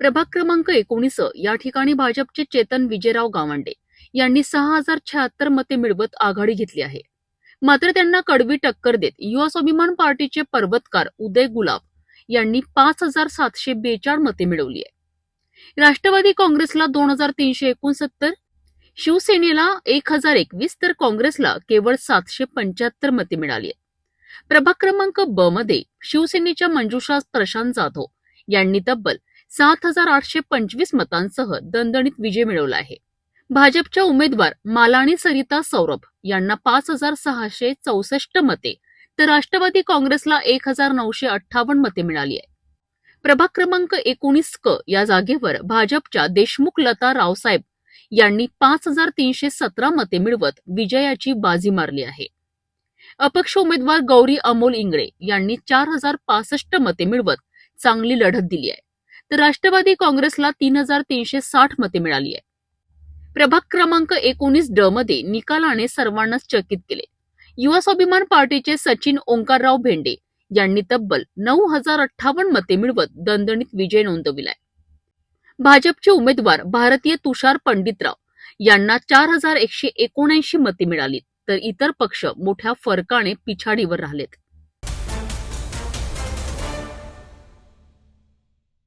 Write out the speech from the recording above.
प्रभाग क्रमांक एकोणीस या ठिकाणी भाजपचे चेतन विजयराव गावंडे यांनी सहा हजार शहात्तर मते मिळवत आघाडी घेतली आहे. मात्र त्यांना कडवी टक्कर देत युवा स्वाभिमान पार्टीचे पर्वतकार उदय गुलाब यांनी पाच हजार सातशे बेचाळ मते मिळवली आहे. राष्ट्रवादी काँग्रेसला दोन हजार तीनशे एकोणसत्तर शिवसेनेला एक हजार एकवीस तर काँग्रेसला केवळ सातशे पंच्याहत्तर मते मिळाली आहेत. प्रभाग क्रमांक ब मध्ये शिवसेनेच्या मंजुषा प्रशांत जाधव यांनी तब्बल सात हजार आठशे पंचवीस मतांसह दणदणीत विजय मिळवला आहे. भाजपच्या उमेदवार मालाणी सरिता सौरभ यांना पाच हजार सहाशे चौसष्ट मते तर राष्ट्रवादी काँग्रेसला एक हजार नऊशे अठ्ठावन्न मते मिळाली आहे. प्रभाग क्रमांक एकोणीस क या जागेवर भाजपच्या देशमुख लता रावसाहेब यांनी पाच हजार तीनशे सतरा मते मिळवत विजयाची बाजी मारली आहे. अपक्ष उमेदवार गौरी अमोल इंगळे यांनी चार हजार पासष्ट मते मिळवत चांगली लढत दिली आहे. तर राष्ट्रवादी काँग्रेसला तीन हजार तीनशे साठ मते मिळाली आहे प्रभाग क्रमांक एकोणीस ड मध्ये निकालाने सर्वांनाच चकित केले. युवा स्वाभिमान पार्टीचे सचिन ओंकारराव भेंडे यांनी तब्बल नऊ हजार अठ्ठावन्न मते मिळवत दणदणीत विजय नोंदविलाय. भाजपचे उमेदवार भारतीय तुषार पंडितराव यांना चार हजार एकशे एकोणऐंशी मते मिळाली तर इतर पक्ष मोठ्या फरकाने पिछाडीवर राहिलेत.